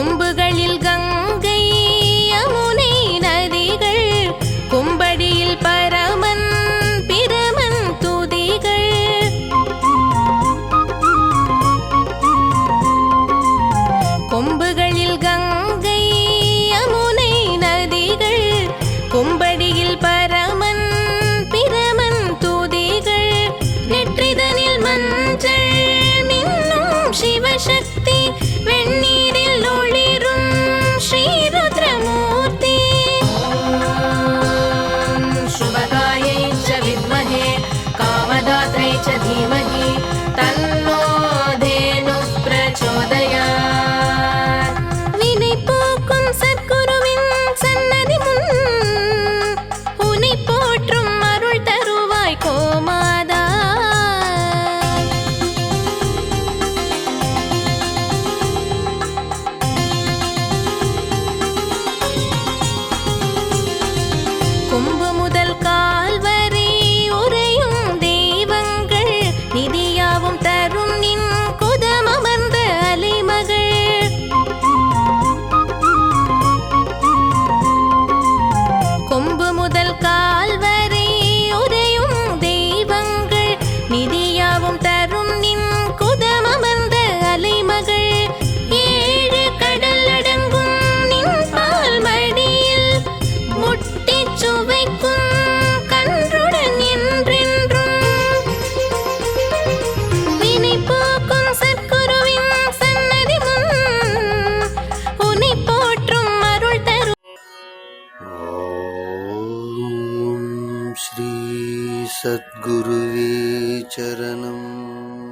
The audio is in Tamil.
கொம்புகளில் கங்கை கொம்பு முதல் கால் வரை உரையும் தெய்வங்கள். நிதியாவும் தரும் நின் குதமமர்ந்த அலைமகள். ஏழு கடல் அடங்கும் நின் பால் மடியில் முட்டி சுவைக்கும் श्रीसद्गुरुवे चरणम्